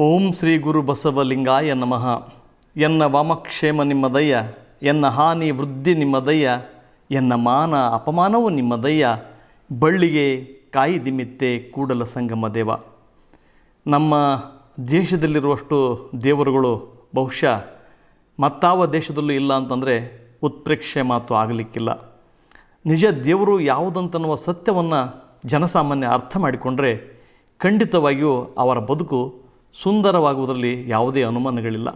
ಓಂ ಶ್ರೀ ಗುರು ಬಸವಲಿಂಗಾಯ ನಮಃ. ಎನ್ನ ವಾಮಕ್ಷೇಮ ನಿಮ್ಮದಯ್ಯ, ಎನ್ನ ಹಾನಿ ವೃದ್ಧಿ ನಿಮ್ಮದಯ್ಯ, ಎನ್ನ ಮಾನ ಅಪಮಾನವು ನಿಮ್ಮದಯ್ಯ, ಬಳ್ಳಿಗೆ ಕಾಯಿ ದಿಮಿತ್ತೆ ಕೂಡಲ ಸಂಗಮ ದೇವ. ನಮ್ಮ ದೇಶದಲ್ಲಿರುವಷ್ಟು ದೇವರುಗಳು ಬಹುಶಃ ಮತ್ತಾವ ದೇಶದಲ್ಲೂ ಇಲ್ಲ ಅಂತಂದರೆ ಉತ್ಪ್ರೇಕ್ಷೆ ಮಾತು ಆಗಲಿಕ್ಕಿಲ್ಲ. ನಿಜ ದೇವರು ಯಾವುದಂತನ್ನುವ ಸತ್ಯವನ್ನು ಜನಸಾಮಾನ್ಯ ಅರ್ಥ ಮಾಡಿಕೊಂಡ್ರೆ ಖಂಡಿತವಾಗಿಯೂ ಅವರ ಬದುಕು ಸುಂದರವಾಗುವುದರಲ್ಲಿ ಯಾವುದೇ ಅನುಮಾನಗಳಿಲ್ಲ.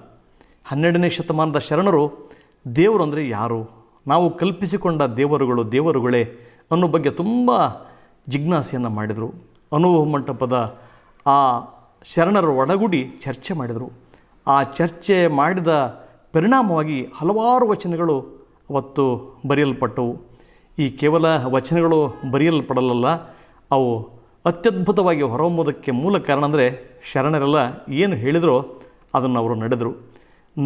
ಹನ್ನೆರಡನೇ ಶತಮಾನದ ಶರಣರು, ದೇವರು ಅಂದರೆ ಯಾರು? ನಾವು ಕಲ್ಪಿಸಿಕೊಂಡ ದೇವರುಗಳು ದೇವರುಗಳೇ ಅನ್ನೋ ಬಗ್ಗೆ ತುಂಬ ಜಿಜ್ಞಾಸೆಯನ್ನು ಮಾಡಿದರು. ಅನುಭವ ಮಂಟಪದ ಆ ಶರಣರ ಒಡಗೂಡಿ ಚರ್ಚೆ ಮಾಡಿದರು. ಆ ಚರ್ಚೆ ಮಾಡಿದ ಪರಿಣಾಮವಾಗಿ ಹಲವಾರು ವಚನಗಳು ಅವತ್ತು ಬರೆಯಲ್ಪಟ್ಟವು. ಈ ಕೇವಲ ವಚನಗಳು ಬರೆಯಲ್ಪಡಲಲ್ಲ, ಅವು ಅತ್ಯದ್ಭುತವಾಗಿ ಹೊರಹೊಮ್ಮೋದಕ್ಕೆ ಮೂಲ ಕಾರಣ ಅಂದರೆ ಶರಣರೆಲ್ಲ ಏನು ಹೇಳಿದರೋ ಅದನ್ನು ಅವರು ನಡೆದರು.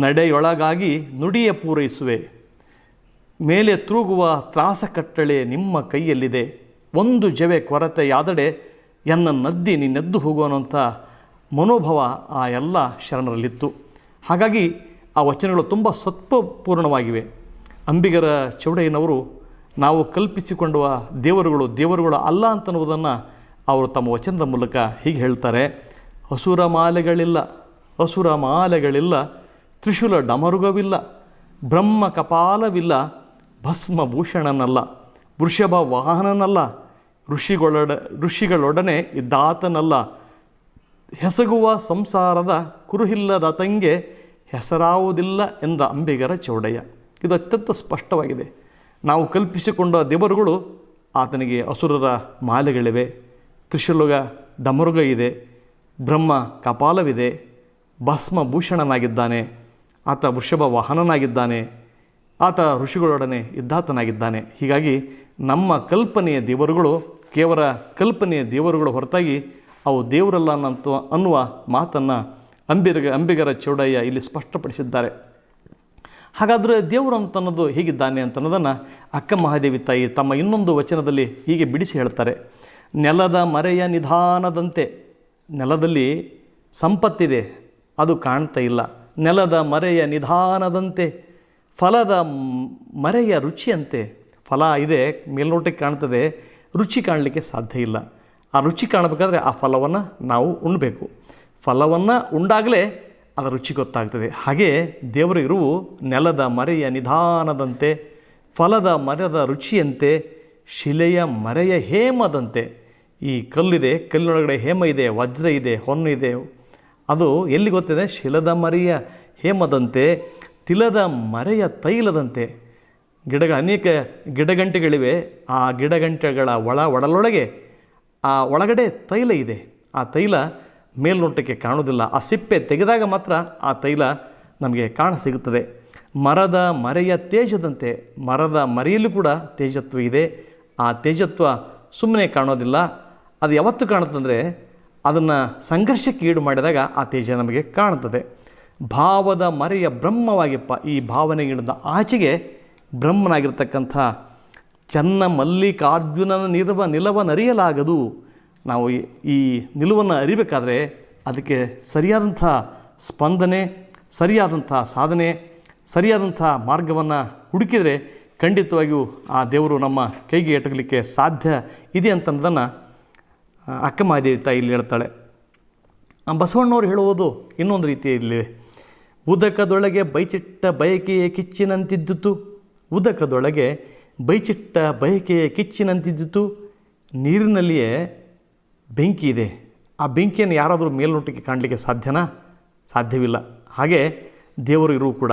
ನಡೆಯೊಳಗಾಗಿ ನುಡಿಯ ಪೂರೈಸುವೆ. ಮೇಲೆ ತೂಗುವ ತ್ರಾಸ ಕಟ್ಟಳೆ ನಿಮ್ಮ ಕೈಯಲ್ಲಿದೆ. ಒಂದು ಜವೆ ಕೊರತೆಯಾದಡೆ ಎನ್ನ ನದ್ದಿ ನಿನ್ನೆದ್ದು ಹೋಗುವನಂಥ ಮನೋಭಾವ ಆ ಎಲ್ಲ ಶರಣರಲ್ಲಿತ್ತು. ಹಾಗಾಗಿ ಆ ವಚನಗಳು ತುಂಬ ಸತ್ವಪೂರ್ಣವಾಗಿವೆ. ಅಂಬಿಗರ ಚೌಡಯ್ಯನವರು, ನಾವು ಕಲ್ಪಿಸಿಕೊಂಡುವ ದೇವರುಗಳು ದೇವರುಗಳು ಅಲ್ಲ ಅಂತನ್ನುವುದನ್ನು ಅವರು ತಮ್ಮ ವಚನದ ಮೂಲಕ ಹೀಗೆ ಹೇಳ್ತಾರೆ ಹಸುರ ಮಾಲೆಗಳಿಲ್ಲ ಹಸುರ ಮಾಲೆಗಳಿಲ್ಲ, ತ್ರಿಶೂಲ ಡಮರುಗವಿಲ್ಲ, ಬ್ರಹ್ಮ ಕಪಾಲವಿಲ್ಲ, ಭಸ್ಮ ಭೂಷಣನಲ್ಲ, ವೃಷಭ ವಾಹನನಲ್ಲ, ಋಷಿಗಳೊಡ, ಋಷಿಗಳೊಡನೆ ಇದ್ದಾತನಲ್ಲ, ಹೆಸಗುವ ಸಂಸಾರದ ಕುರುಹಿಲ್ಲದ ತಂಗೆ ಹೆಸರಾವುದಿಲ್ಲ ಎಂದ ಅಂಬಿಗರ ಚೌಡಯ್ಯ. ಇದು ಅತ್ಯಂತ ಸ್ಪಷ್ಟವಾಗಿದೆ. ನಾವು ಕಲ್ಪಿಸಿಕೊಂಡ ದೇವರುಗಳು ಆತನಿಗೆ ಅಸುರರ ಮಾಲೆಗಳಿವೆ. ತ್ರಿಶೂಲಗ ಡಮರುಗ ಇದೆ, ಬ್ರಹ್ಮ ಕಪಾಲವಿದೆ, ಭಸ್ಮ ಭೂಷಣನಾಗಿದ್ದಾನೆ, ಆತ ವೃಷಭ ವಾಹನನಾಗಿದ್ದಾನೆ, ಆತ ಋಷಿಗಳೊಡನೆ ಇದ್ದಾತನಾಗಿದ್ದಾನೆ ಹೀಗಾಗಿ ನಮ್ಮ ಕಲ್ಪನೆಯ ದೇವರುಗಳು, ಕೇವಲ ಕಲ್ಪನೆಯ ದೇವರುಗಳು ಹೊರತಾಗಿ ಅವು ದೇವರಲ್ಲ ಅನ್ನಂತ ಅನ್ನುವ ಮಾತನ್ನು ಅಂಬಿಗ, ಅಂಬಿಗರ ಚೌಡಯ್ಯ ಇಲ್ಲಿ ಸ್ಪಷ್ಟಪಡಿಸಿದ್ದಾರೆ. ಹಾಗಾದರೆ ದೇವರು ಅಂತನ್ನೋದು ಹೇಗಿದ್ದಾನೆ ಅಂತ ಅನ್ನೋದನ್ನು ಅಕ್ಕ ಮಹಾದೇವಿ ತಾಯಿ ತಮ್ಮ ಇನ್ನೊಂದು ವಚನದಲ್ಲಿ ಹೀಗೆ ಬಿಡಿಸಿ ಹೇಳ್ತಾರೆ. ನೆಲದ ಮರೆಯ ನಿಧಾನದಂತೆ. ನೆಲದಲ್ಲಿ ಸಂಪತ್ತಿದೆ, ಅದು ಕಾಣ್ತಾ ಇಲ್ಲ. ನೆಲದ ಮರೆಯ ನಿಧಾನದಂತೆ, ಫಲದ ಮರೆಯ ರುಚಿಯಂತೆ. ಫಲ ಇದೆ, ಮೇಲ್ನೋಟಕ್ಕೆ ಕಾಣ್ತದೆ, ರುಚಿ ಕಾಣಲಿಕ್ಕೆ ಸಾಧ್ಯ ಇಲ್ಲ. ಆ ರುಚಿ ಕಾಣಬೇಕಾದ್ರೆ ಆ ಫಲವನ್ನು ನಾವು ಉಣ್ಣಬೇಕು ಫಲವನ್ನು ಉಂಡಾಗಲೇ ಅದರ ರುಚಿ ಗೊತ್ತಾಗ್ತದೆ. ಹಾಗೆ ದೇವರ ಇರುವು ನೆಲದ ಮರೆಯ ನಿಧಾನದಂತೆ, ಫಲದ ಮರದ ರುಚಿಯಂತೆ ಶಿಲೆಯ ಮರೆಯ ಹೇಮದಂತೆ. ಈ ಕಲ್ಲಿದೆ, ಕಲ್ಲಿನೊಳಗಡೆ ಹೇಮ ಇದೆ, ವಜ್ರ ಇದೆ, ಹೊನ್ನು ಇದೆ. ಅದು ಎಲ್ಲಿ ಗೊತ್ತಿದೆ? ಶಿಲದ ಮರೆಯ ಹೇಮದಂತೆ, ತಿಲದ ಮರೆಯ ತೈಲದಂತೆ. ಗಿಡಗಳ ಅನೇಕ ಗಿಡಗಂಟೆಗಳಿವೆ. ಆ ಗಿಡಗಂಟೆಗಳ ಒಳ ಒಡಲೊಳಗೆ ಆ ಒಳಗಡೆ ತೈಲ ಇದೆ. ಆ ತೈಲ ಮೇಲ್ನೋಟಕ್ಕೆ ಕಾಣುವುದಿಲ್ಲ. ಆ ಸಿಪ್ಪೆ ತೆಗೆದಾಗ ಮಾತ್ರ ಆ ತೈಲ ನಮಗೆ ಕಾಣ ಸಿಗುತ್ತದೆ. ಮರದ ಮರೆಯ ತೇಜದಂತೆ, ಮರದ ಮರೆಯಲ್ಲೂ ಕೂಡ ತೇಜತ್ವ ಇದೆ. ಆ ತೇಜತ್ವ ಸುಮ್ಮನೆ ಕಾಣೋದಿಲ್ಲ. ಅದು ಯಾವತ್ತು ಕಾಣುತ್ತಂದರೆ ಅದನ್ನು ಸಂಘರ್ಷಕ್ಕೆ ಈಡು ಮಾಡಿದಾಗ ಆ ತೇಜ ನಮಗೆ ಕಾಣುತ್ತದೆ. ಭಾವದ ಮರೆಯ ಬ್ರಹ್ಮವಾಗಿಪ್ಪ ಈ ಭಾವನೆಗಿಡದ ಆಚೆಗೆ ಬ್ರಹ್ಮನಾಗಿರ್ತಕ್ಕಂಥ ಚನ್ನ ಮಲ್ಲಿಕಾರ್ಜುನನ ನಿಲವ ನಿಲವನರಿಯಲಾಗದು ನಾವು ಈ ನಿಲುವನ್ನು ಅರಿಬೇಕಾದ್ರೆ ಅದಕ್ಕೆ ಸರಿಯಾದಂಥ ಸ್ಪಂದನೆ, ಸರಿಯಾದಂಥ ಸಾಧನೆ, ಸರಿಯಾದಂಥ ಮಾರ್ಗವನ್ನು ಹುಡುಕಿದರೆ ಖಂಡಿತವಾಗಿಯೂ ಆ ದೇವರು ನಮ್ಮ ಕೈಗೆ ಎಟಕಲಿಕ್ಕೆ ಸಾಧ್ಯ ಇದೆ ಅಂತನ್ನೋದನ್ನು ಅಕ್ಕ ಮಹಾದೇವಿ ತಾಯಿ ಇಲ್ಲಿ ಹೇಳ್ತಾಳೆ ಬಸವಣ್ಣವ್ರು ಹೇಳುವುದು ಇನ್ನೊಂದು ರೀತಿಯಲ್ಲಿ, ಉದಕದೊಳಗೆ ಬೈಚಿಟ್ಟ ಬಯಕೆಯ ಕಿಚ್ಚಿನಂತಿದ್ದಿತು, ಉದಕದೊಳಗೆ ಬೈಚಿಟ್ಟ ಬಯಕೆಯ ಕಿಚ್ಚಿನಂತಿದ್ದಿತು, ನೀರಿನಲ್ಲಿಯೇ ಬೆಂಕಿ ಇದೆ. ಆ ಬೆಂಕಿಯನ್ನು ಯಾರಾದರೂ ಮೇಲ್ನೋಟಕ್ಕೆ ಕಾಣಲಿಕ್ಕೆ ಸಾಧ್ಯನಾ? ಸಾಧ್ಯವಿಲ್ಲ. ಹಾಗೆ ದೇವರು ಇರುವು ಕೂಡ,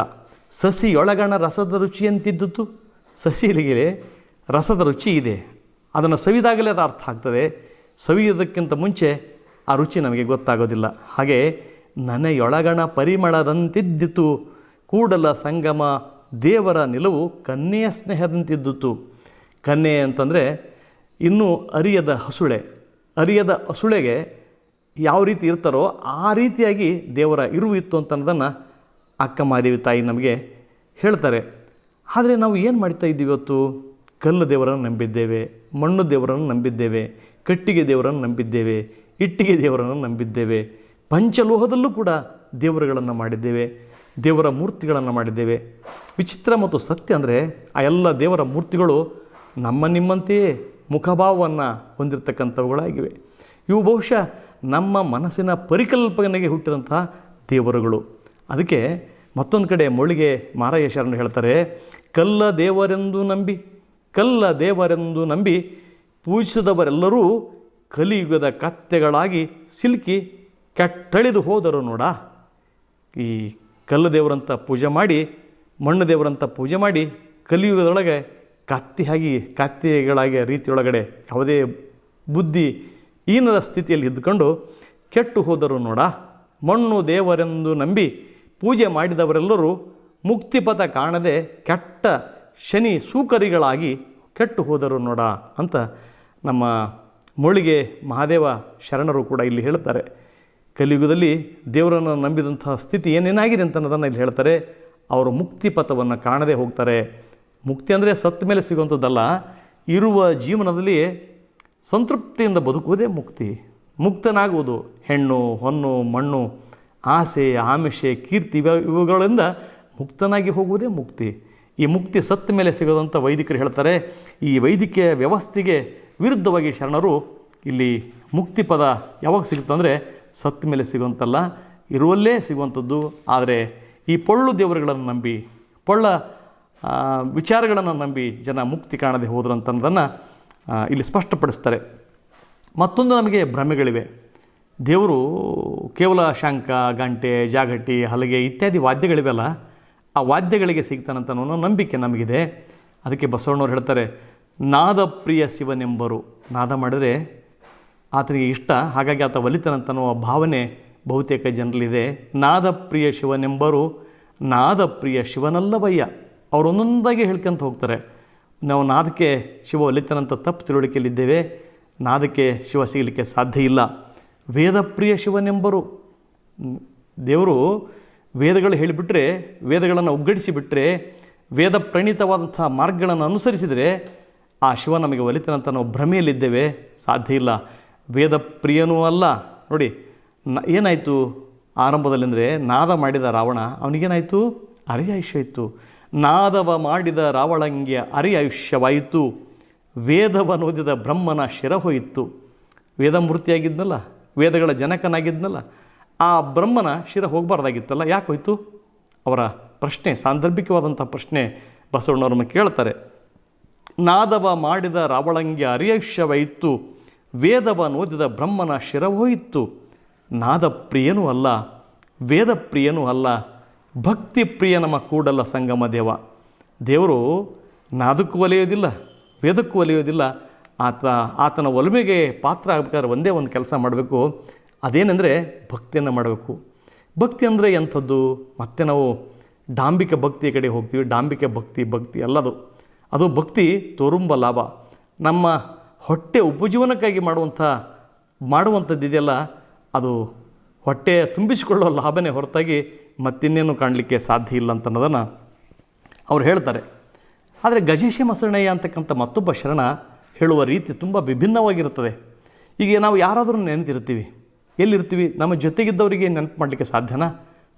ಸಸಿಯೊಳಗಣ ರಸದ ರುಚಿಯಂತಿದ್ದುತು ಸಸಿಲಿಗೆ ರಸದ ರುಚಿ ಇದೆ. ಅದನ್ನು ಸವಿದಾಗಲೇ ಅದು ಅರ್ಥ ಆಗ್ತದೆ. ಸವಿಯೋದಕ್ಕಿಂತ ಮುಂಚೆ ಆ ರುಚಿ ನಮಗೆ ಗೊತ್ತಾಗೋದಿಲ್ಲ. ಹಾಗೆ ನನಯೊಳಗಣ ಪರಿಮಳದಂತಿದ್ದಿತು. ಕೂಡಲ ಸಂಗಮ ದೇವರ ನಿಲುವು ಕನ್ನೆಯ ಸ್ನೇಹದಂತಿದ್ದಿತು. ಕನ್ನೆ ಅಂತಂದರೆ ಇನ್ನೂ ಅರಿಯದ ಹಸುಳೆ. ಅರಿಯದ ಹಸುಳೆಗೆ ಯಾವ ರೀತಿ ಇರ್ತಾರೋ ಆ ರೀತಿಯಾಗಿ ದೇವರ ಇರುವಿತ್ತು ಅಂತ ಅನ್ನೋದನ್ನು ಅಕ್ಕ ಮಹಾದೇವಿ ತಾಯಿ ನಮಗೆ ಹೇಳ್ತಾರೆ. ಆದರೆ ನಾವು ಏನು ಮಾಡ್ತಾ ಇದ್ದೀವಿ ಇವತ್ತು? ಕಲ್ಲು ದೇವರನ್ನು ನಂಬಿದ್ದೇವೆ, ಮಣ್ಣು ದೇವರನ್ನು ನಂಬಿದ್ದೇವೆ, ಕಟ್ಟಿಗೆ ದೇವರನ್ನು ನಂಬಿದ್ದೇವೆ, ಇಟ್ಟಿಗೆ ದೇವರನ್ನು ನಂಬಿದ್ದೇವೆ, ಪಂಚಲೋಹದಲ್ಲೂ ಕೂಡ ದೇವರುಗಳನ್ನು ಮಾಡಿದ್ದೇವೆ, ದೇವರ ಮೂರ್ತಿಗಳನ್ನು ಮಾಡಿದ್ದೇವೆ. ವಿಚಿತ್ರ ಮತ್ತು ಸತ್ಯ ಅಂದರೆ ಆ ಎಲ್ಲ ದೇವರ ಮೂರ್ತಿಗಳು ನಮ್ಮ ನಿಮ್ಮಂತೆಯೇ ಮುಖಭಾವವನ್ನು ಹೊಂದಿರತಕ್ಕಂಥವುಗಳಾಗಿವೆ. ಇವು ಬಹುಶಃ ನಮ್ಮ ಮನಸ್ಸಿನ ಪರಿಕಲ್ಪನೆಗೆ ಹುಟ್ಟಿದಂತಹ ದೇವರುಗಳು. ಅದಕ್ಕೆ ಮತ್ತೊಂದು ಕಡೆ ಮೊಳಿಗೆ ಮಾರಯ್ಯ ಹೇಳ್ತಾರೆ, ಕಲ್ಲ ದೇವರೆಂದು ನಂಬಿ, ಕಲ್ಲ ದೇವರೆಂದು ನಂಬಿ ಪೂಜಿಸಿದವರೆಲ್ಲರೂ ಕಲಿಯುಗದ ಕತ್ತೆಗಳಾಗಿ ಸಿಲುಕಿ ಕೆಟ್ಟಳಿದು ಹೋದರು ನೋಡ. ಈ ಕಲ್ಲು ದೇವರಂತ ಪೂಜೆ ಮಾಡಿ, ಮಣ್ಣು ದೇವರಂತ ಪೂಜೆ ಮಾಡಿ ಕಲಿಯುಗದೊಳಗೆ ಕತ್ತೆಯಾಗಿ, ಕತ್ತೆಗಳಾಗಿ ರೀತಿಯೊಳಗಡೆ ಯಾವುದೇ ಬುದ್ಧಿ ಈನದ ಸ್ಥಿತಿಯಲ್ಲಿ ಇದ್ದುಕೊಂಡು ಕೆಟ್ಟು ಹೋದರು ನೋಡ. ಮಣ್ಣು ದೇವರೆಂದು ನಂಬಿ ಪೂಜೆ ಮಾಡಿದವರೆಲ್ಲರೂ ಮುಕ್ತಿಪಥ ಕಾಣದೆ ಕೆಟ್ಟ ಶನಿ ಸೂಕರಿಗಳಾಗಿ ಕೆಟ್ಟು ಹೋದರು ನೋಡ ಅಂತ ನಮ್ಮ ಮೊಳಿಗೆ ಮಹಾದೇವ ಶರಣರು ಕೂಡ ಇಲ್ಲಿ ಹೇಳ್ತಾರೆ. ಕಲಿಯುಗದಲ್ಲಿ ದೇವರನ್ನು ನಂಬಿದಂತಹ ಸ್ಥಿತಿ ಏನೇನಾಗಿದೆ ಅಂತ ಅನ್ನೋದನ್ನು ಇಲ್ಲಿ ಹೇಳ್ತಾರೆ. ಅವರು ಮುಕ್ತಿ ಪಥವನ್ನು ಕಾಣದೇ ಹೋಗ್ತಾರೆ. ಮುಕ್ತಿ ಅಂದರೆ ಸತ್ತ ಮೇಲೆ ಸಿಗುವಂಥದ್ದಲ್ಲ, ಇರುವ ಜೀವನದಲ್ಲಿ ಸಂತೃಪ್ತಿಯಿಂದ ಬದುಕುವುದೇ ಮುಕ್ತಿ. ಮುಕ್ತನಾಗುವುದು ಹೆಣ್ಣು, ಹೊನ್ನು, ಮಣ್ಣು. ಆಸೆ, ಆಮಿಷೆ, ಕೀರ್ತಿ ಇವ ಇವುಗಳಿಂದ ಮುಕ್ತನಾಗಿ ಹೋಗುವುದೇ ಮುಕ್ತಿ. ಈ ಮುಕ್ತಿ ಸತ್ತ ಮೇಲೆ ಸಿಗೋದಂಥ ವೈದಿಕರು ಹೇಳ್ತಾರೆ, ಈ ವೈದ್ಯಕೀಯ ವ್ಯವಸ್ಥೆಗೆ ವಿರುದ್ಧವಾಗಿ ಶರಣರು ಇಲ್ಲಿ ಮುಕ್ತಿ ಪದ ಯಾವಾಗ ಸಿಗುತ್ತಂದರೆ ಸತ್ತ ಮೇಲೆ ಸಿಗುವಂತಲ್ಲ, ಇರುವಲ್ಲೇ ಸಿಗುವಂಥದ್ದು ಆದರೆ ಈ ಪೊಳ್ಳು ದೇವರುಗಳನ್ನು ನಂಬಿ, ಪೊಳ್ಳ ವಿಚಾರಗಳನ್ನು ನಂಬಿ ಜನ ಮುಕ್ತಿ ಕಾಣದೆ ಹೋದರು ಅಂತ ಅನ್ನೋದನ್ನು ಇಲ್ಲಿ ಸ್ಪಷ್ಟಪಡಿಸ್ತಾರೆ. ಮತ್ತೊಂದು ನಮಗೆ ಭ್ರಮೆಗಳಿವೆ. ದೇವರು ಕೇವಲ ಶಂಖ, ಗಂಟೆ, ಜಾಗಟಿ, ಹಲಗೆ ಇತ್ಯಾದಿ ವಾದ್ಯಗಳಿವೆಲ್ಲ ಆ ವಾದ್ಯಗಳಿಗೆ ಸಿಗ್ತಾನಂತ ನಂಬಿಕೆ ನಮಗಿದೆ. ಅದಕ್ಕೆ ಬಸವಣ್ಣವ್ರು ಹೇಳ್ತಾರೆ, ನಾದ ಪ್ರಿಯ ಶಿವನೆಂಬರು. ನಾದ ಮಾಡಿದರೆ ಆತನಿಗೆ ಇಷ್ಟ, ಹಾಗಾಗಿ ಆತ ಒಲಿತಾನಂತನ್ನುವ ಭಾವನೆ ಬಹುತೇಕ ಜನರಲ್ಲಿದೆ. ನಾದ ಪ್ರಿಯ ಶಿವನೆಂಬರು, ನಾದ ಪ್ರಿಯ ಶಿವನಲ್ಲವಯ್ಯ. ಅವರು ಒಂದೊಂದಾಗಿ ಹೇಳ್ಕೊಂತ ಹೋಗ್ತಾರೆ. ನಾವು ನಾದಕ್ಕೆ ಶಿವ ಒಲಿತನಂತ ತಪ್ಪು ತಿಳುವಳಿಕೆಯಲ್ಲಿದ್ದೇವೆ. ನಾದಕ್ಕೆ ಶಿವ ಸಿಗಲಿಕ್ಕೆ ಸಾಧ್ಯ ಇಲ್ಲ. ವೇದಪ್ರಿಯ ಶಿವನೆಂಬರು. ದೇವರು ವೇದಗಳು ಹೇಳಿಬಿಟ್ರೆ, ವೇದಗಳನ್ನು ಒಗ್ಗಡಿಸಿಬಿಟ್ರೆ ವೇದ ಪ್ರಣೀತವಾದಂಥ ಮಾರ್ಗಗಳನ್ನು ಅನುಸರಿಸಿದರೆ ಆ ಶಿವ ನಮಗೆ ಒಲಿತನಂತ ನಾವು ಭ್ರಮೆಯಲ್ಲಿದ್ದೇವೆ. ಸಾಧ್ಯ ಇಲ್ಲ. ವೇದ ಪ್ರಿಯನೂ ಅಲ್ಲ. ನೋಡಿ, ನ ಏನಾಯಿತು? ಆರಂಭದಲ್ಲಿ ಅಂದರೆ ನಾದ ಮಾಡಿದ ರಾವಣ, ಅವನಿಗೇನಾಯಿತು? ಆಯುಷ್ಯ ಇತ್ತು ನಾದವ ಮಾಡಿದ ರಾವಣಂಗೆ ಅರಿಯಾಯುಷ್ಯವಾಯಿತು. ವೇದವನೋದಿದ ಬ್ರಹ್ಮನ ಶಿರ ಹೋಯಿತು ವೇದಮೂರ್ತಿಯಾಗಿದ್ನಲ್ಲ ವೇದಗಳ ಜನಕನಾಗಿದ್ನಲ್ಲ, ಆ ಬ್ರಹ್ಮನ ಶಿರ ಹೋಗಬಾರ್ದಾಗಿತ್ತಲ್ಲ, ಯಾಕೆ ಹೋಯ್ತು? ಅವರ ಪ್ರಶ್ನೆ, ಸಾಂದರ್ಭಿಕವಾದಂಥ ಪ್ರಶ್ನೆ ಬಸವಣ್ಣವ್ರನ್ನ ಕೇಳ್ತಾರೆ. ನಾದವ ಮಾಡಿದ ರಾವಳಂಗೆ ಅರಿಯಾಯುಷ್ಯವಾಯಿತು ವೇದವ ನೋದಿದ ಬ್ರಹ್ಮನ ಶಿರ ಹೋಯಿತು. ನಾದ ಪ್ರಿಯನೂ ಅಲ್ಲ ವೇದ ಪ್ರಿಯನೂ ಅಲ್ಲ ಭಕ್ತಿ ಪ್ರಿಯ ನಮ್ಮ ಕೂಡಲ್ಲ ಸಂಗಮ ದೇವ. ದೇವರು ನಾದಕ್ಕೂ ಒಲಿಯೋದಿಲ್ಲ, ವೇದಕ್ಕೂ ಒಲೆಯೋದಿಲ್ಲ ಆತ, ಆತನ ಒಲುಮೆಗೆ ಪಾತ್ರ ಆಗಬೇಕಾದ್ರೆ ಒಂದೇ ಒಂದು ಕೆಲಸ ಮಾಡಬೇಕು. ಅದೇನೆಂದರೆ ಭಕ್ತಿಯನ್ನು ಮಾಡಬೇಕು. ಭಕ್ತಿ ಅಂದರೆ ಎಂಥದ್ದು? ಮತ್ತೆ ನಾವು ಡಾಂಬಿಕ ಭಕ್ತಿಯ ಕಡೆ ಹೋಗ್ತೀವಿ. ಡಾಂಬಿಕ ಭಕ್ತಿ ಭಕ್ತಿ ಎಲ್ಲದು. ಅದು ಭಕ್ತಿ ತೋರುಂಬ ಲಾಭ. ನಮ್ಮ ಹೊಟ್ಟೆ ಉಪಜೀವನಕ್ಕಾಗಿ ಮಾಡುವಂಥ, ಮಾಡುವಂಥದ್ದು ಇದೆಯಲ್ಲ, ಅದು ಹೊಟ್ಟೆ ತುಂಬಿಸಿಕೊಳ್ಳೋ ಲಾಭನೇ ಹೊರತಾಗಿ ಮತ್ತಿನ್ನೇನು ಕಾಣಲಿಕ್ಕೆ ಸಾಧ್ಯ ಇಲ್ಲ ಅಂತ ಅನ್ನೋದನ್ನು ಅವ್ರು ಹೇಳ್ತಾರೆ. ಆದರೆ ಗಜೇಶ ಮಸಣಯ್ಯ ಅಂತಕ್ಕಂಥ ಮತ್ತೊಬ್ಬ ಶರಣ ಹೇಳುವ ರೀತಿ ತುಂಬ ವಿಭಿನ್ನವಾಗಿರುತ್ತದೆ. ಈಗ ನಾವು ಯಾರಾದರೂ ನೆನೆತಿರ್ತೀವಿ ಎಲ್ಲಿರ್ತೀವಿ ನಮ್ಮ ಜೊತೆಗಿದ್ದವರಿಗೆ ನೆನಪು ಮಾಡಲಿಕ್ಕೆ ಸಾಧ್ಯನಾ?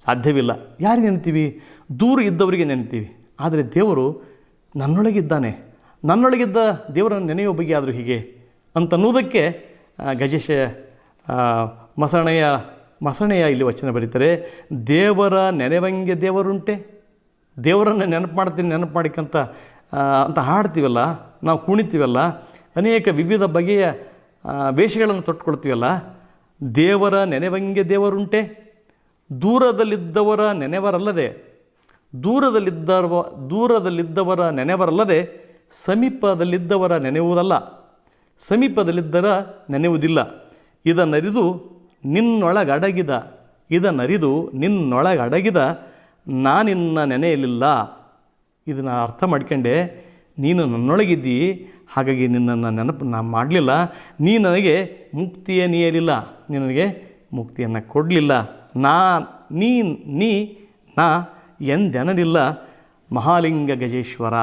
ಸಾಧ್ಯವಿಲ್ಲ. ಯಾರು ನೆನೆತೀವಿ? ದೂರ ಇದ್ದವರಿಗೆ ನೆನೆತೀವಿ. ಆದರೆ ದೇವರು ನನ್ನೊಳಗಿದ್ದಾನೆ. ನನ್ನೊಳಗಿದ್ದ ದೇವರನ್ನು ನೆನೆಯುವ ಬಗ್ಗೆ ಆದರೂ ಹೀಗೆ ಅಂತನ್ನುವುದಕ್ಕೆ ಗಜೇಶ ಮಸಣೆಯ ಮಸಣೆಯ ಇಲ್ಲಿ ವಚನ ಬರೀತಾರೆ, ದೇವರ ನೆನೆವಂಗೆ ದೇವರುಂಟೆ. ದೇವರನ್ನು ನೆನಪು ಮಾಡ್ತೀನಿ, ನೆನಪು ಮಾಡಿಕಂತ ಅಂತ ಹಾಡ್ತೀವಲ್ಲ? ನಾವು ಕುಣಿತೀವಲ್ಲ, ಅನೇಕ ವಿವಿಧ ಬಗೆಯ ವೇಷಗಳನ್ನು ತೊಟ್ಕೊಳ್ತೀವಲ್ಲ, ದೇವರ ನೆನೆವಂಗೆ ದೇವರುಂಟೆ, ದೂರದಲ್ಲಿದ್ದವರ ನೆನೆವರಲ್ಲದೆ, ದೂರದಲ್ಲಿದ್ದವ, ದೂರದಲ್ಲಿದ್ದವರ ನೆನೆವರಲ್ಲದೆ, ಸಮೀಪದಲ್ಲಿದ್ದವರ ನೆನೆಯುವುದಲ್ಲ, ಸಮೀಪದಲ್ಲಿದ್ದರ ನೆನೆಯುವುದಿಲ್ಲ. ಇದನ್ನರಿದು ನಿನ್ನೊಳಗಡಗಿದ ಇದನ್ನರಿದು ನಿನ್ನೊಳಗಡಗಿದ ನಾನಿನ್ನ ನೆನೆಯಲಿಲ್ಲ. ಇದನ್ನು ಅರ್ಥ ಮಾಡ್ಕೊಂಡೆ. ನೀನು ನನ್ನೊಳಗಿದ್ದೀ, ಹಾಗಾಗಿ ನಿನ್ನನ್ನು ನೆನಪು ನಾನು ಮಾಡಲಿಲ್ಲ. ನೀ ನನಗೆ ಮುಕ್ತಿಯೇ ನೀಯಲಿಲ್ಲ. ನನಗೆ ಮುಕ್ತಿಯನ್ನು ಕೊಡಲಿಲ್ಲ. ನಾ, ನೀ ನೀ, ನಾ ಎಂದೆನಲಿಲ್ಲ. ಮಹಾಲಿಂಗ ಗಜೇಶ್ವರ,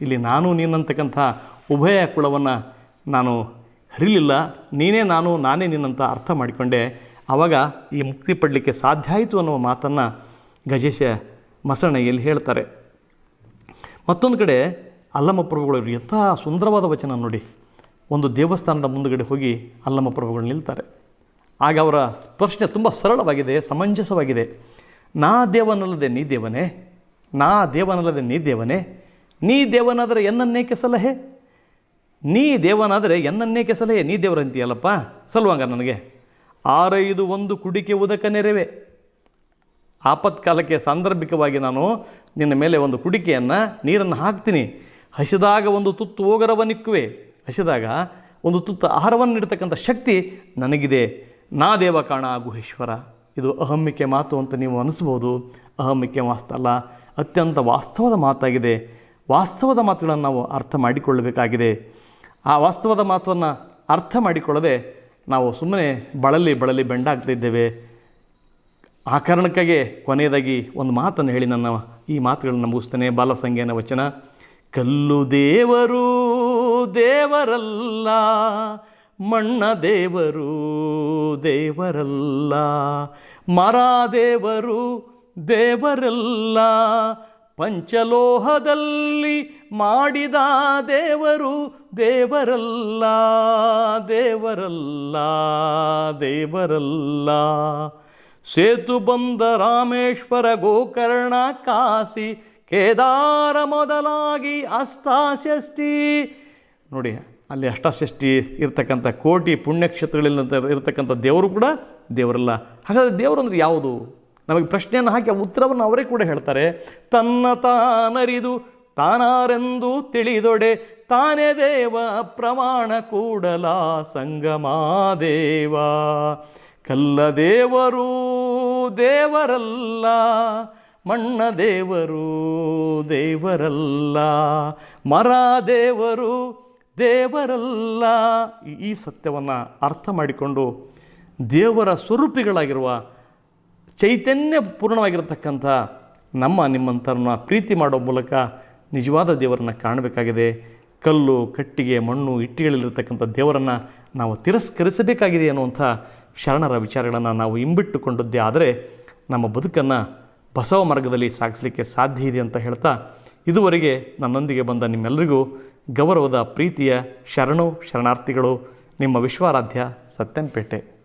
ಇಲ್ಲಿ ನಾನು ನೀನಂತಕ್ಕಂಥ ಉಭಯ ಕುಳವನ್ನು ನಾನು ಹರಿಲಿಲ್ಲ. ನೀನೇ ನಾನು, ನಾನೇ ನಿನ್ನಂತ ಅರ್ಥ ಮಾಡಿಕೊಂಡೆ. ಆವಾಗ ಈ ಮುಕ್ತಿ ಪಡಲಿಕ್ಕೆ ಸಾಧ್ಯ ಆಯಿತು ಅನ್ನುವ ಮಾತನ್ನು ಗಜೇಶ ಮಸಣೆಯಲ್ಲಿ ಹೇಳ್ತಾರೆ. ಮತ್ತೊಂದು ಕಡೆ ಅಲ್ಲಮ್ಮ ಪ್ರಭುಗಳು ಎಂಥ ಸುಂದರವಾದ ವಚನ ನೋಡಿ. ಒಂದು ದೇವಸ್ಥಾನದ ಮುಂದುಗಡೆ ಹೋಗಿ ಅಲ್ಲಮ್ಮ ಪ್ರಭುಗಳು ನಿಲ್ತಾರೆ. ಆಗ ಅವರ ಪ್ರಶ್ನೆ ತುಂಬ ಸರಳವಾಗಿದೆ, ಸಮಂಜಸವಾಗಿದೆ. ನಾ ದೇವನಲ್ಲದೆ ನೀ ದೇವನೇ, ನಾ ದೇವನಲ್ಲದೆ ನೀ ದೇವನೇ, ನೀ ದೇವನಾದರೆ ಎನ್ನನ್ನೇಕೆ ಸಲಹೆ? ನೀ ದೇವನಾದರೆ ಎನ್ನನ್ನೇಕೆ ಸಲಹೆ? ನೀ ದೇವರಂತೀಯಲ್ಲಪ್ಪ ಸಲ್ವಂಗ ನನಗೆ. ಆರೈದು ಒಂದು ಕುಡಿಕೆ ಉದಕ ನೆರವೆ. ಆಪತ್ಕಾಲಕ್ಕೆ ಸಾಂದರ್ಭಿಕವಾಗಿ ನಾನು ನಿನ್ನ ಮೇಲೆ ಒಂದು ಕುಡಿಕೆಯನ್ನು ನೀರನ್ನು ಹಾಕ್ತೀನಿ. ಹಸಿದಾಗ ಒಂದು ತುತ್ತು ಓಗರವನಿಕ್ಕುವೆ ಹಸಿದಾಗ ಒಂದು ತುತ್ತು ಆಹಾರವನ್ನು ನೀಡ್ತಕ್ಕಂಥ ಶಕ್ತಿ ನನಗಿದೆ. ನಾ ದೇವ ಕಾಣ ಗುಹೇಶ್ವರ ಇದು ಅಹಮ್ಮಿಕೆ ಮಾತು ಅಂತ ನೀವು ಅನಿಸ್ಬೋದು. ಅಹಮ್ಮಿಕೆ ಮಾಸ್ತಲ್ಲ ಅತ್ಯಂತ ವಾಸ್ತವದ ಮಾತಾಗಿದೆ. ವಾಸ್ತವದ ಮಾತುಗಳನ್ನು ನಾವು ಅರ್ಥ ಮಾಡಿಕೊಳ್ಳಬೇಕಾಗಿದೆ. ಆ ವಾಸ್ತವದ ಮಾತನ್ನು ಅರ್ಥ ಮಾಡಿಕೊಳ್ಳದೆ ನಾವು ಸುಮ್ಮನೆ ಬಳಲಿ ಬಳಲಿ ಬೆಂಡಾಗ್ತಿದ್ದೇವೆ ಆ ಕಾರಣಕ್ಕಾಗಿ ಕೊನೆಯದಾಗಿ ಒಂದು ಮಾತನ್ನು ಹೇಳಿ ನನ್ನ ಈ ಮಾತುಗಳನ್ನು ಮುಗಿಸ್ತೇನೆ. ಬಾಲಸಂಗೇನ ವಚನ. ಕಲ್ಲು ದೇವರು ದೇವರಲ್ಲ, ಮಣ್ಣ ದೇವರು ದೇವರಲ್ಲ, ಮರ ದೇವರು ದೇವರಲ್ಲ, ಪಂಚಲೋಹದಲ್ಲಿ ಮಾಡಿದ ದೇವರು ದೇವರಲ್ಲ ದೇವರಲ್ಲ ದೇವರಲ್ಲ. ಸೇತು ಬಂದ ರಾಮೇಶ್ವರ ಗೋಕರ್ಣ ಕಾಸಿ ಕೇದಾರ ಮೊದಲಾಗಿ ಅಷ್ಟಾಷಷ್ಠಿ ನೋಡಿ, ಅಲ್ಲಿ ಅಷ್ಟಾಷಷ್ಠಿ ಇರ್ತಕ್ಕಂಥ ಕೋಟಿ ಪುಣ್ಯಕ್ಷೇತ್ರಗಳಲ್ಲಿ ಇರತಕ್ಕಂಥ ದೇವರು ಕೂಡ ದೇವರಲ್ಲ. ಹಾಗಾದರೆ ದೇವರು ಅಂದರೆ ಯಾವುದು? ನಮಗೆ ಪ್ರಶ್ನೆಯನ್ನು ಹಾಕಿ ಉತ್ತರವನ್ನು ಅವರೇ ಕೂಡ ಹೇಳ್ತಾರೆ. ತನ್ನ ತಾನರಿದು, ತಾನಾರೆಂದು ತಿಳಿದೊಡೆ, ತಾನೇ ದೇವ, ಪ್ರಮಾಣ ಕೂಡಲ ಸಂಗಮಾದೇವ ಕಲ್ಲ ದೇವರು ದೇವರಲ್ಲ. ಮಣ್ಣ ದೇವರು ದೇವರಲ್ಲ, ಮರ ದೇವರು ದೇವರಲ್ಲ. ಈ- ಸತ್ಯವನ್ನು ಅರ್ಥ ಮಾಡಿಕೊಂಡು ದೇವರ ಸ್ವರೂಪಿಗಳಾಗಿರುವ ಚೈತನ್ಯ ಪೂರ್ಣವಾಗಿರತಕ್ಕಂಥ ನಮ್ಮ ನಿಮ್ಮಂಥರನ್ನ ಪ್ರೀತಿ ಮಾಡೋ ಮೂಲಕ ನಿಜವಾದ ದೇವರನ್ನು ಕಾಣಬೇಕಾಗಿದೆ. ಕಲ್ಲು, ಕಟ್ಟಿಗೆ, ಮಣ್ಣು ಇಟ್ಟಿಗೆಗಳಲ್ಲಿರತಕ್ಕಂಥ ದೇವರನ್ನು ನಾವು ತಿರಸ್ಕರಿಸಬೇಕಾಗಿದೆ ಅನ್ನುವಂಥ ಶರಣರ ವಿಚಾರಗಳನ್ನು ನಾವು ಹಿಂಬಿಟ್ಟುಕೊಂಡದ್ದೇ ಆದರೆ ನಮ್ಮ ಬದುಕನ್ನು ಬಸವ ಮಾರ್ಗದಲ್ಲಿ ಸಾಗಿಸಲಿಕ್ಕೆ ಸಾಧ್ಯ ಇದೆ ಅಂತ ಹೇಳ್ತಾ ಇದುವರೆಗೆ ನನ್ನೊಂದಿಗೆ ಬಂದ ನಿಮ್ಮೆಲ್ಲರಿಗೂ ಗೌರವದ ಪ್ರೀತಿಯ ಶರಣು ಶರಣಾರ್ಥಿಗಳು, ನಿಮ್ಮ ವಿಶ್ವಾರಾಧ್ಯ ಸತ್ಯಂಪೇಟೆ